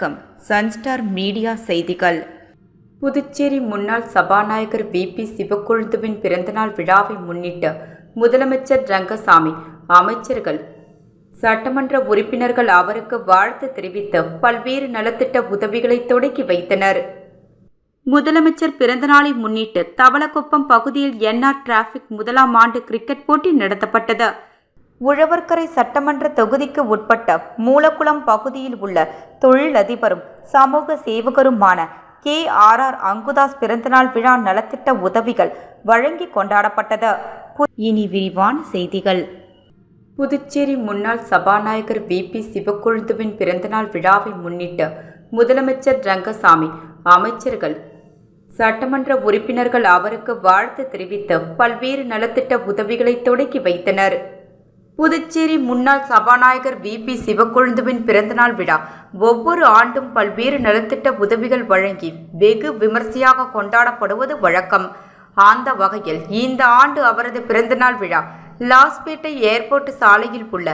வணக்கம். Sunstar media செய்திகள். புதுச்சேரி முன்னாள் சபாநாயகர் வி. பி. சிவக்கொழுந்துவின் பிறந்தநாள் விழாவை முன்னிட்டு முதலமைச்சர் ரங்கசாமி அமைச்சர்கள் சட்டமன்ற உறுப்பினர்கள் அவருக்கு வாழ்த்து தெரிவித்து பல்வேறு நலத்திட்ட உதவிகளை தொடங்கி வைத்தனர். முதலமைச்சர் பிறந்தநாளை முன்னிட்டு தவளக்குப்பம் பகுதியில் என்ஆர் டிராபிக் முதலாம் ஆண்டு கிரிக்கெட் போட்டி நடத்தப்பட்டது. உழவர்கரை சட்டமன்ற தொகுதிக்கு உட்பட்ட மூலக்குளம் பகுதியில் உள்ள தொழிலதிபரும் சமூக சேவகருமான கே. ஆர். ஆர். அங்குதாஸ் பிறந்தநாள் விழா நலத்திட்ட உதவிகள் வழங்கி கொண்டாடப்பட்டது. இனி விரிவான செய்திகள். புதுச்சேரி முன்னாள் சபாநாயகர் வி. பி. சிவக்கொழுந்துவின் பிறந்தநாள் விழாவை முன்னிட்டு முதலமைச்சர் ரங்கசாமி அமைச்சர்கள் சட்டமன்ற உறுப்பினர்கள் அவருக்கு வாழ்த்து தெரிவித்து பல்வேறு நலத்திட்ட உதவிகளை தொடங்கி வைத்தனர். புதுச்சேரி முன்னாள் சபாநாயகர் வி. பி. சிவக்கொழுந்துவின் பிறந்தநாள் விழா ஒவ்வொரு ஆண்டும் பல்வேறு நலத்திட்ட உதவிகள் வழங்கி வெகு விமர்சையாக கொண்டாடப்படுவது வழக்கம். அந்த வகையில் இந்த ஆண்டு அவரது பிறந்தநாள் விழா லாஸ்பேட்டை ஏர்போர்ட் சாலையில் உள்ள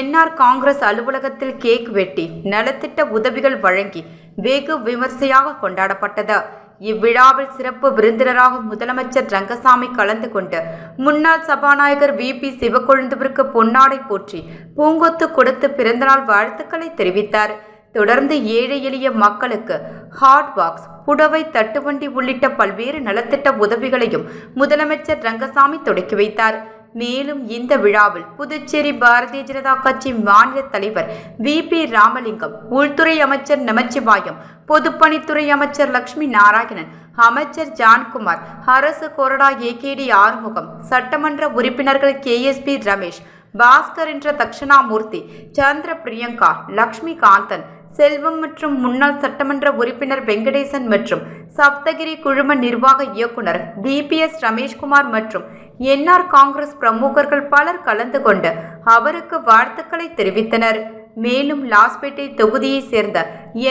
என்ஆர் காங்கிரஸ் அலுவலகத்தில் கேக் வெட்டி நலத்திட்ட உதவிகள் வழங்கி வெகு விமர்சையாக கொண்டாடப்பட்டது. இவ்விழாவில் சிறப்பு விருந்தினராக முதலமைச்சர் ரங்கசாமி கலந்து கொண்டு முன்னாள் சபாநாயகர் வி. பி. சிவக்கொழுந்துவிற்கு பொன்னாடை போற்றி பூங்கொத்து கொடுத்து பிறந்தநாள் வாழ்த்துக்களை தெரிவித்தார். தொடர்ந்து ஏழை எளிய மக்களுக்கு ஹாட் பாக்ஸ் புடவை தட்டுவண்டி உள்ளிட்ட பல்வேறு நலத்திட்ட உதவிகளையும் முதலமைச்சர் ரங்கசாமி தொடக்கி வைத்தார். மேலும் இந்த விழாவில் புதுச்சேரி பாரதிய ஜனதா கட்சி மாநில தலைவர் வி பி ராமலிங்கம் உள்துறை அமைச்சர் நமச்சிவாயம் பொதுப்பணித்துறை அமைச்சர் லட்சுமி நாராயணன் அமைச்சர் ஜான்குமார் அரசு கொறடா ஏகேடி ஆறுமுகம் சட்டமன்ற உறுப்பினர்கள் K S P Ramesh Bhaskar என்ற தக்ஷணாமூர்த்தி சந்திர பிரியங்கா லக்ஷ்மி காந்தன் செல்வம் மற்றும் முன்னாள் சட்டமன்ற உறுப்பினர் வெங்கடேசன் மற்றும் சப்தகிரி குழும நிர்வாக இயக்குனர் டிபிஎஸ் ரமேஷ்குமார் மற்றும் என்ஆர் காங்கிரஸ் பிரமுகர்கள் பலர் கலந்து கொண்டு அவருக்கு வாழ்த்துக்களை தெரிவித்தனர். மேலும் லாஸ்பேட்டை தொகுதியைச் சேர்ந்த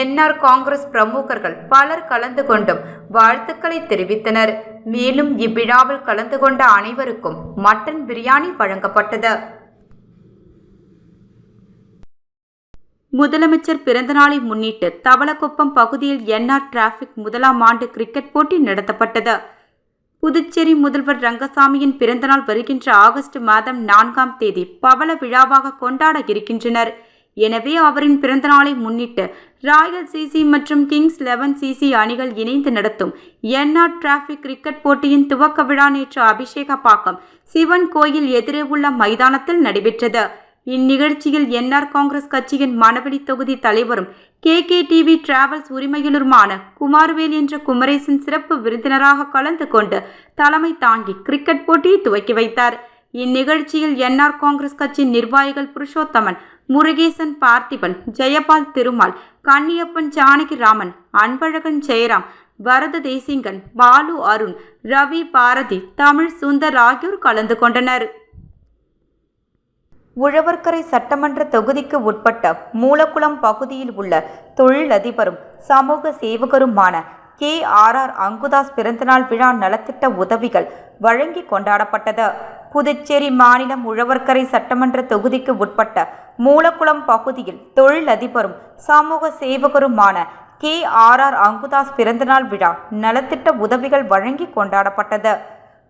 என்ஆர் காங்கிரஸ் பிரமுகர்கள் பலர் கலந்து கொண்டும் வாழ்த்துக்களை தெரிவித்தனர். மேலும் இவ்விழாவில் கலந்து கொண்ட அனைவருக்கும் மட்டன் பிரியாணி வழங்கப்பட்டது. முதலமைச்சர் பிறந்தநாளை முன்னிட்டு தவளக்குப்பம் பகுதியில் என்ஆர் டிராபிக் முதலாம் ஆண்டு கிரிக்கெட் போட்டி நடத்தப்பட்டது. புதுச்சேரி முதல்வர் ரங்கசாமியின் பிறந்தநாள் வருகின்ற ஆகஸ்ட் மாதம் நான்காம் தேதி பவள விழாவாக கொண்டாட இருக்கின்றனர். எனவே அவரின் பிறந்தநாளை முன்னிட்டு ராயல் சிசி மற்றும் கிங்ஸ் லெவன் சிசி அணிகள் இணைந்து நடத்தும் என்ஆர் டிராபிக் கிரிக்கெட் போட்டியின் துவக்க விழா நேற்று அபிஷேகப்பாக்கம் சிவன் கோயில் எதிரே உள்ள மைதானத்தில் நடைபெற்றது. இந்நிகழ்ச்சியில் என்ஆர் காங்கிரஸ் கட்சியின் மணவெளி தொகுதி தலைவரும் கே கே டிவி டிராவல்ஸ் உரிமையாளருமான குமார்வேல் என்ற குமரேசன் சிறப்பு விருந்தினராக கலந்து கொண்டு தலைமை தாங்கி கிரிக்கெட் போட்டியை துவக்கி வைத்தார். இந்நிகழ்ச்சியில் என்ஆர் காங்கிரஸ் கட்சியின் நிர்வாகிகள் புருஷோத்தமன் முருகேசன் பார்த்திபன் ஜெயபால் திருமால் கன்னியப்பன் ஜானகிராமன் அன்பழகன் ஜெயராம் வரத தேசிங்கன் பாலு அருண் ரவி பாரதி தமிழ் சுந்தர் ஆகியோர் கலந்து கொண்டனர். உழவர்கரை சட்டமன்ற தொகுதிக்கு உட்பட்ட மூலக்குளம் பகுதியில் உள்ள தொழிலதிபரும் சமூக சேவகருமான கே. ஆர். ஆர். அங்குதாஸ் பிறந்தநாள் விழா நலத்திட்ட உதவிகள் வழங்கி கொண்டாடப்பட்டது. புதுச்சேரி மாநிலம் உழவர்கரை சட்டமன்ற தொகுதிக்கு உட்பட்ட மூலக்குளம் பகுதியில் தொழிலதிபரும் சமூக சேவகருமான கே. ஆர். ஆர். அங்குதாஸ் பிறந்தநாள் விழா நலத்திட்ட உதவிகள் வழங்கி கொண்டாடப்பட்டது.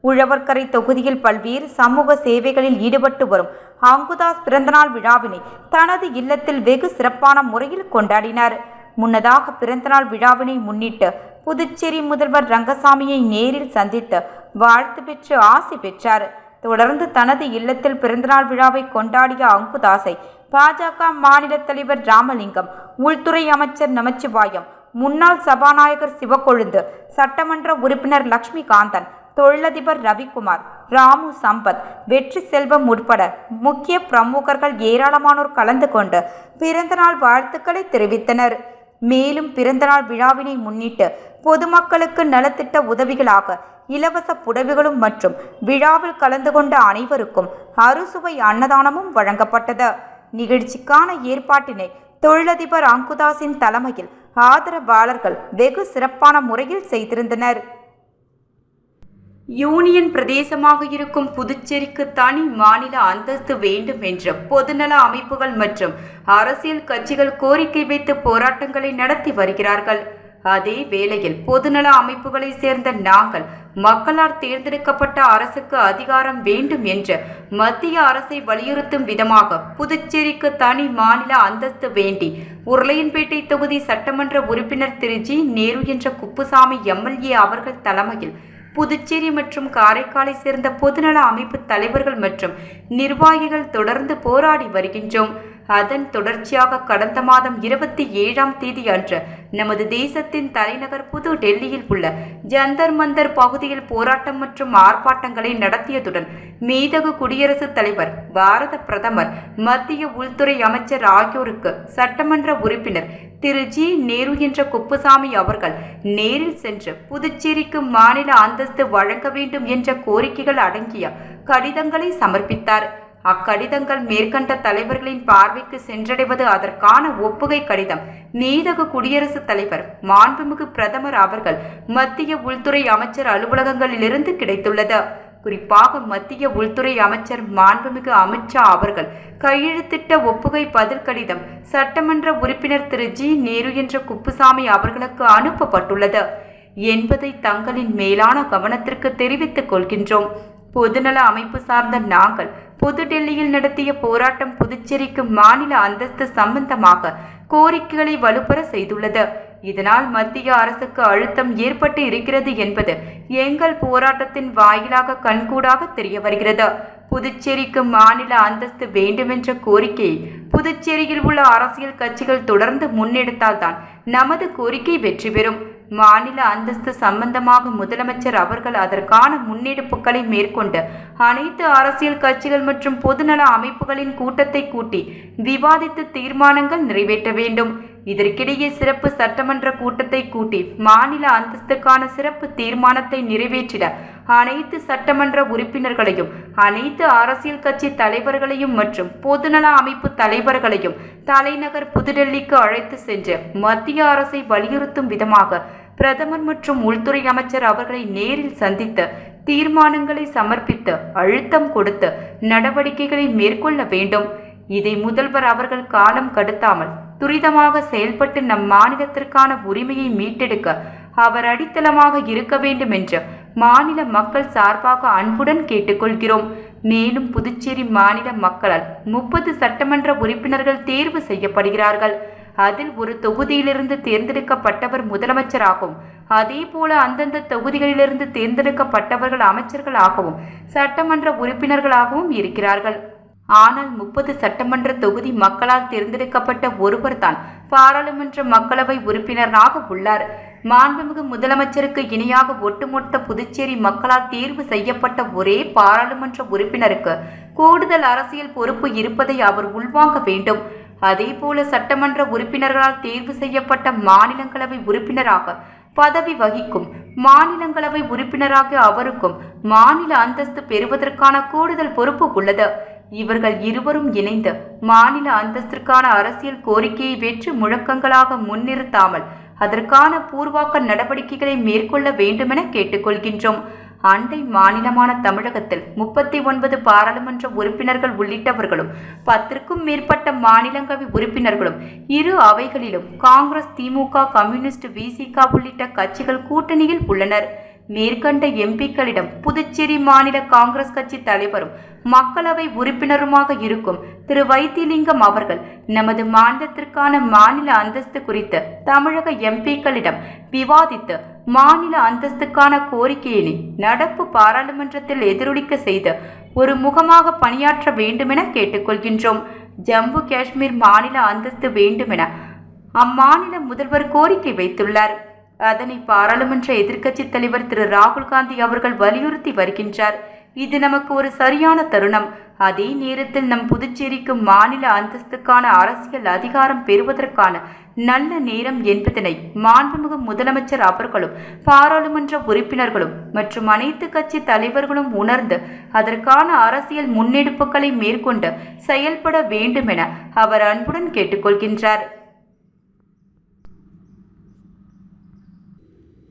உழவர்கரை தொகுதியில் பல்வேறு சமூக சேவைகளில் ஈடுபட்டு வரும் அங்குதாஸ் பிறந்தநாள் விழாவினை தனது இல்லத்தில் வெகு சிறப்பான முறையில் கொண்டாடினார். முன்னதாக பிறந்தநாள் விழாவினை முன்னிட்டு புதுச்சேரி முதல்வர் ரங்கசாமியை நேரில் சந்தித்து வாழ்த்து பெற்று ஆசி பெற்றார். தொடர்ந்து தனது இல்லத்தில் பிறந்தநாள் விழாவை கொண்டாடிய அங்குதாசை பாஜக மாநில தலைவர் ராமலிங்கம் உள்துறை அமைச்சர் நமச்சிவாயம் முன்னாள் சபாநாயகர் சிவக்கொழுந்து சட்டமன்ற உறுப்பினர் லக்ஷ்மி காந்தன் தொழிலதிபர் ரவிக்குமார் ராமு சம்பத் வெற்றி செல்வம் உட்பட முக்கிய பிரமுகர்கள் ஏராளமானோர் கலந்து கொண்டு பிறந்தநாள் வாழ்த்துக்களை தெரிவித்தனர். மேலும் பிறந்தநாள் விழாவினை முன்னிட்டு பொதுமக்களுக்கு நலத்திட்ட உதவிகளாக இலவச புடவைகளும் மற்றும் விழாவில் கலந்து கொண்ட அனைவருக்கும் அறுசுவை அன்னதானமும் வழங்கப்பட்டது. நிகழ்ச்சிக்கான ஏற்பாட்டினை தொழிலதிபர் அங்குதாசின் தலைமையில் ஆதரவாளர்கள் வெகு சிறப்பான முறையில் செய்திருந்தனர். யூனியன் பிரதேசமாக இருக்கும் புதுச்சேரிக்கு தனி மாநில அந்தஸ்து வேண்டும் என்ற பொதுநல அமைப்புகள் மற்றும் அரசியல் கட்சிகள் கோரிக்கை வைத்து போராட்டங்களை நடத்தி வருகிறார்கள். அதே வேளையில் பொதுநல அமைப்புகளை சேர்ந்த நாங்கள் மக்களால் தேர்ந்தெடுக்கப்பட்ட அரசுக்கு அதிகாரம் வேண்டும் என்ற மத்திய அரசை வலியுறுத்தும் விதமாக புதுச்சேரிக்கு தனி மாநில அந்தஸ்து வேண்டி உருளையன்பேட்டை தொகுதி சட்டமன்ற உறுப்பினர் திரு. ஜி. நேரு என்ற குப்புசாமி எம்எல்ஏ அவர்கள் தலைமையில் புதுச்சேரி மற்றும் காரைக்காலை சேர்ந்த பொதுநல அமைப்பு தலைவர்கள் மற்றும் நிர்வாகிகள் தொடர்ந்து போராடி வருகின்றோம். அதன் தொடர்ச்சியாக கடந்த மாதம் இருபத்தி ஏழாம் தேதி அன்று நமது தேசத்தின் தலைநகர் புது டெல்லியில் உள்ள ஜந்தர் மந்தர் பகுதியில் போராட்டம் மற்றும் ஆர்ப்பாட்டங்களை நடத்தியதுடன் மீதகு குடியரசுத் தலைவர் பாரத பிரதமர் மத்திய உள்துறை அமைச்சர் ஆகியோருக்கு சட்டமன்ற உறுப்பினர் திரு. ஜி. நேரு என்ற குப்புசாமி அவர்கள் நேரில் சென்று புதுச்சேரிக்கு மாநில அந்தஸ்து வழங்க வேண்டும் என்ற கோரிக்கைகள் அடங்கிய கடிதங்களை சமர்ப்பித்தார். அக்கடிதங்கள் மேற்கண்ட தலைவர்களின் பார்வைக்கு சென்றடைவது அதற்கான ஒப்புகை கடிதம். நீதக குடியரசுத் தலைவர் மாண்புமிகு பிரதமர் அவர்கள் மத்திய உள்துறை அமைச்சர் அலுவலகங்களிலிருந்து கிடைத்துள்ளது. குறிப்பாக மத்திய உள்துறை அமைச்சர் மாண்புமிகு அமித்ஷா அவர்கள் கையெழுத்திட்ட ஒப்புகை பதில் கடிதம் சட்டமன்ற உறுப்பினர் திரு. ஜி. நேரு என்ற குப்புசாமி அவர்களுக்கு அனுப்பப்பட்டுள்ளது. என்பதை தங்களின் மேலான கவனத்திற்கு தெரிவித்துக் கொள்கின்றோம். பொதுநல அமைப்பு சார்ந்த நாங்கள் புதுடெல்லியில் நடத்திய போராட்டம் புதுச்சேரிக்கு மாநில அந்தஸ்து சம்பந்தமாக கோரிக்கைகளை வலுப்பெற செய்துள்ளது. இதனால் மத்திய அரசுக்கு அழுத்தம் ஏற்பட்டு இருக்கிறது என்பது எங்கள் போராட்டத்தின் வாயிலாக கண்கூடாக தெரிய வருகிறது. புதுச்சேரிக்கு மாநில அந்தஸ்து வேண்டுமென்ற கோரிக்கையை புதுச்சேரியில் உள்ள அரசியல் கட்சிகள் தொடர்ந்து முன்னெடுத்தால்தான் நமது கோரிக்கை வெற்றி பெறும். மாநில அந்தஸ்து சம்பந்தமாக முதலமைச்சர் அவர்கள் அதற்கான முன்னெடுப்புகளை மேற்கொண்டு அனைத்து அரசியல் கட்சிகள் மற்றும் பொதுநல அமைப்புகளின் கூட்டத்தை கூட்டி விவாதித்து தீர்மானங்கள் நிறைவேற்ற வேண்டும். இதற்கிடையே சிறப்பு சட்டமன்ற கூட்டத்தை கூட்டி மாநில அந்தஸ்துக்கான சிறப்பு தீர்மானத்தை நிறைவேற்றிட அனைத்து சட்டமன்ற உறுப்பினர்களையும் அனைத்து அரசியல் கட்சி தலைவர்களையும் மற்றும் பொதுநல அமைப்பு தலைவர்களையும் தலைநகர் புதுடெல்லிக்கு அழைத்து சென்று மத்திய அரசை வலியுறுத்தும் விதமாக பிரதமர் மற்றும் உள்துறை அமைச்சர் அவர்களை நேரில் சந்தித்து தீர்மானங்களை சமர்ப்பித்து அழுத்தம் கொடுத்து நடவடிக்கைகளை மேற்கொள்ள வேண்டும். இதை முதல்வர் அவர்கள் காலம் கடத்தாமல் துரிதமாக செயல்பட்டு நம் மாநிலத்திற்கான உரிமையை மீட்டெடுக்க அவர் அடித்தளமாக இருக்க வேண்டும் என்று மாநில மக்கள் சார்பாக அன்புடன் கேட்டுக்கொள்கிறோம். மேலும் புதுச்சேரி மாநில மக்களால் முப்பது சட்டமன்ற உறுப்பினர்கள் தேர்வு செய்யப்படுகிறார்கள். அதில் ஒரு தொகுதியிலிருந்து தேர்ந்தெடுக்கப்பட்டவர் முதலமைச்சராகவும் அதே போல அந்தந்த தொகுதிகளிலிருந்து தேர்ந்தெடுக்கப்பட்டவர்கள் அமைச்சர்களாகவும் சட்டமன்ற உறுப்பினர்களாகவும் இருக்கிறார்கள். ஆனால் முப்பது சட்டமன்ற தொகுதி மக்களால் தேர்ந்தெடுக்கப்பட்ட ஒருவர்தான் பாராளுமன்ற மக்களவை உறுப்பினராக உள்ளார். மாண்புமிகு முதலமைச்சருக்கு இணையாக ஒட்டுமொத்த புதுச்சேரி மக்களால் தேர்வு செய்யப்பட்ட ஒரே பாராளுமன்ற உறுப்பினருக்கு கூடுதல் அரசியல் பொறுப்பு இருப்பதை அவர் உள்வாங்க வேண்டும். அதேபோல சட்டமன்ற உறுப்பினர்களால் தேர்வு செய்யப்பட்ட மாநிலங்களவை உறுப்பினராக பதவி வகிக்கும் மாநிலங்களவை உறுப்பினராக அவருக்கும் மாநில அந்தஸ்து பெறுவதற்கான கூடுதல் பொறுப்பு உள்ளது. இவர்கள் இருவரும் இணைந்து மாநில அந்தஸ்திற்கான அரசியல் கோரிக்கையை வெற்று முழக்கங்களாக முன்னிறுத்தாமல் அதற்கான பூர்வாக்க நடவடிக்கைகளை மேற்கொள்ள வேண்டுமென கேட்டுக்கொள்கின்றோம். அண்டை மாநிலமான தமிழகத்தில் முப்பத்தி ஒன்பது பாராளுமன்ற உறுப்பினர்கள் உள்ளிட்டவர்களும் பத்திற்கும் மேற்பட்ட மாநிலங்களவை உறுப்பினர்களும் இரு அவைகளிலும் காங்கிரஸ் திமுக கம்யூனிஸ்ட் விசிக உள்ளிட்ட கட்சிகள் கூட்டணியில் உள்ளனர். மேற்கண்ட எம்பிக்களிடம் புதுச்சேரி மாநில காங்கிரஸ் கட்சி தலைவரும் மக்களவை உறுப்பினருமாக இருக்கும் திரு வைத்திலிங்கம் அவர்கள் நமது மாநிலத்திற்கான மாநில அந்தஸ்து குறித்து தமிழக எம்பிக்களிடம் விவாதித்து மாநில அந்தஸ்துக்கான கோரிக்கையினை நடப்பு பாராளுமன்றத்தில் எதிரொலிக்க செய்து ஒரு முகமாக பணியாற்ற வேண்டுமென கேட்டுக்கொள்கின்றோம். ஜம்மு காஷ்மீர் மாநில அந்தஸ்து வேண்டுமென அம்மாநில முதல்வர் கோரிக்கை வைத்துள்ளார். அதனை பாராளுமன்ற எதிர்க்கட்சித் தலைவர் திரு ராகுல் காந்தி அவர்கள் வலியுறுத்தி வருகின்றார். இது நமக்கு ஒரு சரியான தருணம். அதே நேரத்தில் நம் புதுச்சேரிக்கு மாநில அந்தஸ்துக்கான அரசியல் அதிகாரம் பெறுவதற்கான நல்ல நேரம் என்பதனை மாண்புமிகு முதலமைச்சர் அவர்களும் பாராளுமன்ற உறுப்பினர்களும் மற்றும் அனைத்து கட்சி தலைவர்களும் உணர்ந்து அதற்கான அரசியல் முன்னெடுப்புகளை மேற்கொண்டு செயல்பட வேண்டுமென அவர் அன்புடன் கேட்டுக்கொள்கின்றார்.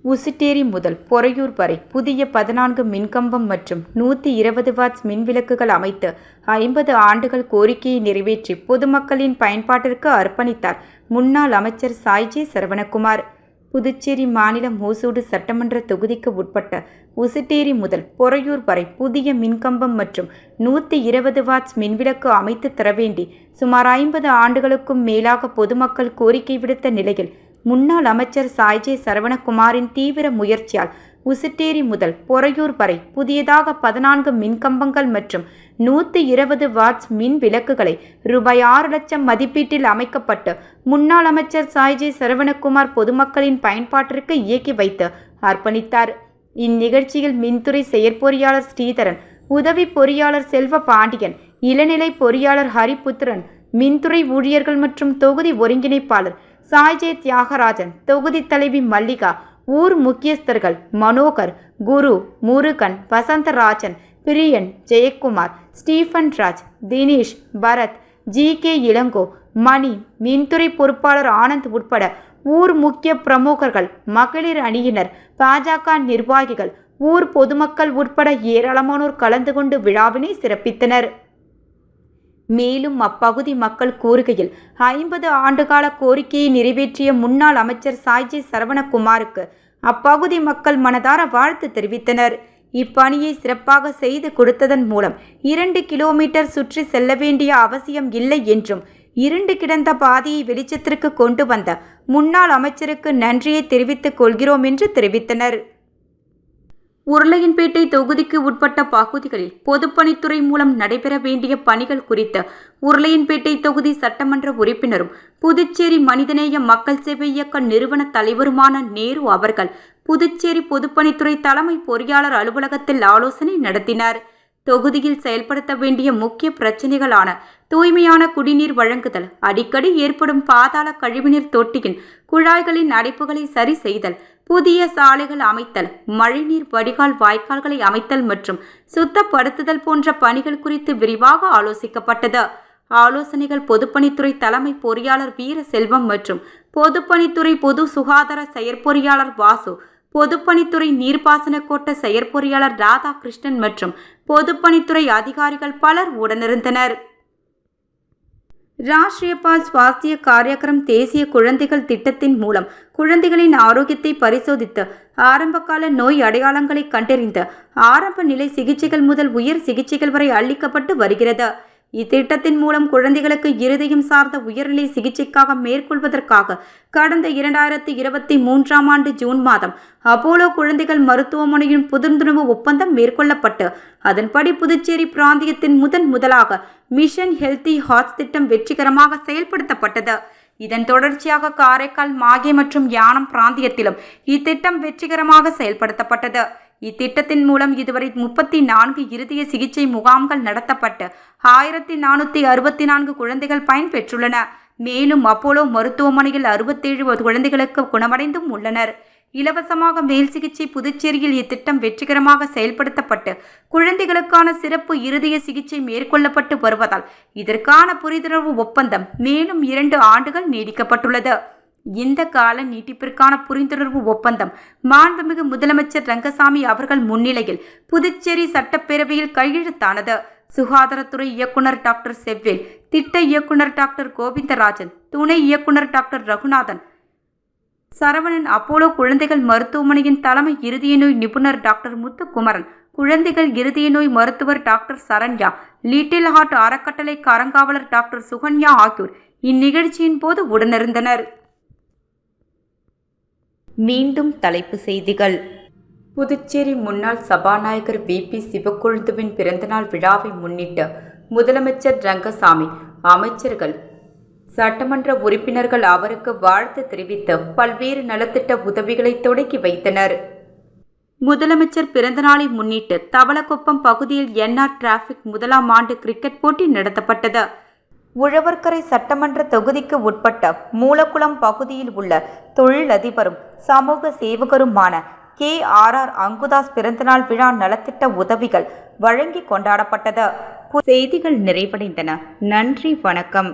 உசுட்டேரி முதல் பொறையூர் வரை புதிய பதினான்கு மின்கம்பம் மற்றும் நூற்றி இருபது வாட்ஸ் மின்விளக்குகள் அமைத்து ஐம்பது ஆண்டுகள் கோரிக்கையை நிறைவேற்றி பொதுமக்களின் பயன்பாட்டிற்கு அர்ப்பணித்தார் முன்னாள் அமைச்சர் சாய்ஜி சரவணகுமார். புதுச்சேரி மாநிலம் மூசூடு சட்டமன்ற தொகுதிக்கு உட்பட்ட உசுட்டேரி முதல் பொறையூர் வரை புதிய மின்கம்பம் மற்றும் நூற்றி இருபது வாட்ஸ் மின்விளக்கு அமைத்து தர வேண்டி சுமார் ஐம்பது ஆண்டுகளுக்கும் மேலாக பொதுமக்கள் கோரிக்கை விடுத்த நிலையில் முன்னாள் அமைச்சர் சாய்ஜே சரவணகுமாரின் தீவிர முயற்சியால் உசிட்டேரி முதல் பொறையூர் வரை புதியதாக பதினான்கு மின்கம்பங்கள் மற்றும் நூற்றி இருபது வாட்ஸ் மின் விளக்குகளை ரூபாய் ஆறு லட்சம் மதிப்பீட்டில் அமைக்கப்பட்டு முன்னாள் அமைச்சர் சாய்ஜி சரவணகுமார் பொதுமக்களின் பயன்பாட்டிற்கு இயக்கி வைத்து அர்ப்பணித்தார். இந்நிகழ்ச்சியில் மின்துறை செயற்பொறியாளர் ஸ்ரீதரன் உதவி பொறியாளர் செல்வ பாண்டியன் இளநிலை பொறியாளர் ஹரிபுத்திரன் மின்துறை ஊழியர்கள் மற்றும் தொகுதி ஒருங்கிணைப்பாளர் சாய்ஜே தியாகராஜன் தொகுதி தலைவி மல்லிகா ஊர் முக்கியஸ்தர்கள் Manohar Guru Murugan Vasantharajan Priyan Jayakumar Stephen Raj Dinesh Bharath G K Ilango Mani மின்துறை பொறுப்பாளர் ஆனந்த் உட்பட ஊர் முக்கிய பிரமுகர்கள் மகளிர் அணியினர் பாஜக நிர்வாகிகள் ஊர் பொதுமக்கள் உட்பட ஏராளமானோர் கலந்து கொண்டு விழாவினை சிறப்பித்தனர். மேலும் அப்பகுதி மக்கள் கூறுகையில் ஐம்பது ஆண்டுகால கோரிக்கையை நிறைவேற்றிய முன்னாள் அமைச்சர் சாய்ஜி சரவணகுமாருக்கு அப்பகுதி மக்கள் மனதார வாழ்த்து தெரிவித்தனர். இப்பணியை சிறப்பாக செய்து கொடுத்ததன் மூலம் இரண்டு கிலோமீட்டர் சுற்றி செல்ல வேண்டிய அவசியம் இல்லை என்றும் இருண்டு கிடந்த பாதையை வெளிச்சத்திற்கு கொண்டு வந்த முன்னாள் அமைச்சருக்கு நன்றியை தெரிவித்துக் கொள்கிறோம் என்று தெரிவித்தனர். உருளையன்பேட்டை தொகுதிக்கு உட்பட்ட பகுதிகளில் பொதுப்பணித்துறை மூலம் நடைபெற வேண்டிய பணிகள் குறித்த உருளையன்பேட்டை தொகுதி சட்டமன்ற உறுப்பினரும் புதுச்சேரி மனிதநேய மக்கள் சேவை இயக்க நிறுவன தலைவருமான நேரு அவர்கள் புதுச்சேரி பொதுப்பணித்துறை தலைமை பொறியாளர் அலுவலகத்தில் ஆலோசனை நடத்தினார். தொகுதியில் செயல்படுத்த வேண்டிய முக்கிய பிரச்சனைகளான தூய்மையான குடிநீர் வழங்குதல் அடிக்கடி ஏற்படும் பாதாள கழிவுநீர் தொட்டியின் குழாய்களின் அடைப்புகளை சரி செய்தல் புதிய சாலைகள் அமைத்தல் மழைநீர் வடிகால் வாய்க்கால்களை அமைத்தல் மற்றும் சுத்தப்படுத்துதல் போன்ற பணிகள் குறித்து விரிவாக ஆலோசிக்கப்பட்டது. ஆலோசனைகள் பொதுப்பணித்துறை தலைமை பொறியாளர் வீர செல்வம் மற்றும் பொதுப்பணித்துறை பொது சுகாதார செயற்பொறியாளர் வாசு பொதுப்பணித்துறை நீர்ப்பாசன கோட்ட செயற்பொறியாளர் ராதாகிருஷ்ணன் மற்றும் பொதுப்பணித்துறை அதிகாரிகள் பலர் உடனிருந்தனர். ராஷ்டிரியபால் சுவாஸ்திய காரியக்கிரம் தேசிய குழந்தைகள் திட்டத்தின் மூலம் குழந்தைகளின் ஆரோக்கியத்தை பரிசோதித்து ஆரம்பகால நோய் அடையாளங்களை கண்டறிந்து ஆரம்ப நிலை சிகிச்சைகள் முதல் உயர் சிகிச்சைகள் வரை அளிக்கப்பட்டு வருகிறது. இத்திட்டத்தின் மூலம் குழந்தைகளுக்கு இருதயம் சார்ந்த உயர்நிலை சிகிச்சைக்காக மேற்கொள்வதற்காக கடந்த இரண்டாயிரத்தி இருபத்தி மூன்றாம் ஆண்டு ஜூன் மாதம் அப்போலோ குழந்தைகள் மருத்துவமனையின் புதுந்துணவு ஒப்பந்தம் மேற்கொள்ளப்பட்டு அதன்படி புதுச்சேரி பிராந்தியத்தின் முதன் முதலாக மிஷன் ஹெல்தி ஹார்ட்ஸ் திட்டம் வெற்றிகரமாக செயல்படுத்தப்பட்டது. இதன் தொடர்ச்சியாக காரைக்கால் மாகே மற்றும் யானம் பிராந்தியத்திலும் இத்திட்டம் வெற்றிகரமாக செயல்படுத்தப்பட்டது. இத்திட்டத்தின் மூலம் இதுவரை முப்பத்தி நான்கு இருதய சிகிச்சை முகாம்கள் நடத்தப்பட்டு ஆயிரத்தி நானூற்றி அறுபத்தி நான்கு குழந்தைகள் பயன்பெற்றுள்ளன. மேலும் அப்போலோ மருத்துவமனையில் அறுபத்தேழு குழந்தைகளுக்கு குணமடைந்தும் உள்ளனர். இலவசமாக மேல் சிகிச்சை புதுச்சேரியில் இத்திட்டம் வெற்றிகரமாக செயல்படுத்தப்பட்டு குழந்தைகளுக்கான சிறப்பு இருதய சிகிச்சை மேற்கொள்ளப்பட்டு வருவதால் இதற்கான புரிந்துணர்வு ஒப்பந்தம் மேலும் இரண்டு ஆண்டுகள் நீடிக்கப்பட்டுள்ளது. இந்த கால நீட்டிப்பிற்கான புரிந்துணர்வு ஒப்பந்தம் மாண்புமிகு முதலமைச்சர் ரங்கசாமி அவர்கள் முன்னிலையில் புதுச்சேரி சட்டப்பேரவையில் கையெழுத்தானது. சுகாதாரத்துறை இயக்குனர் டாக்டர் செவ்வேல் திட்ட இயக்குனர் டாக்டர் கோவிந்தராஜன் துணை இயக்குனர் டாக்டர் ரகுநாதன் சரவணன் அப்போலோ குழந்தைகள் மருத்துவமனையின் தலைமை இருதய நோய் நிபுணர் டாக்டர் முத்துக்குமரன் குழந்தைகள் இருதய நோய் மருத்துவர் டாக்டர் சரண்யா லிட்டில் ஹார்ட் அறக்கட்டளை கரங்காவலர் டாக்டர் சுகன்யா ஆகியோர் இந்நிகழ்ச்சியின் போது உடனிருந்தனர். மீண்டும் தலைப்பு செய்திகள். புதுச்சேரி முன்னாள் சபாநாயகர் வி. பி. சிவக்கொழுந்துவின் பிறந்தநாள் விழாவை முன்னிட்டு முதலமைச்சர் ரங்கசாமி அமைச்சர்கள் சட்டமன்ற உறுப்பினர்கள் அவருக்கு வாழ்த்து தெரிவித்து பல்வேறு நலத்திட்ட உதவிகளை தொடக்கி வைத்தனர். முதலமைச்சர் பிறந்தநாளை முன்னிட்டு தவளக்குப்பம் பகுதியில் என்ஆர் டிராபிக் முதலாம் ஆண்டு கிரிக்கெட் போட்டி நடத்தப்பட்டது. உழவர்கரை சட்டமன்ற தொகுதிக்கு உட்பட்ட மூலக்குளம் பகுதியில் உள்ள தொழிலதிபரும் சமூக சேவகருமான கே. ஆர். ஆர். அங்குதாஸ் பிறந்தநாள் விழா நலத்திட்ட உதவிகள் வழங்கி கொண்டாடப்பட்டது. செய்திகள் நிறைவடைந்தன. நன்றி வணக்கம்.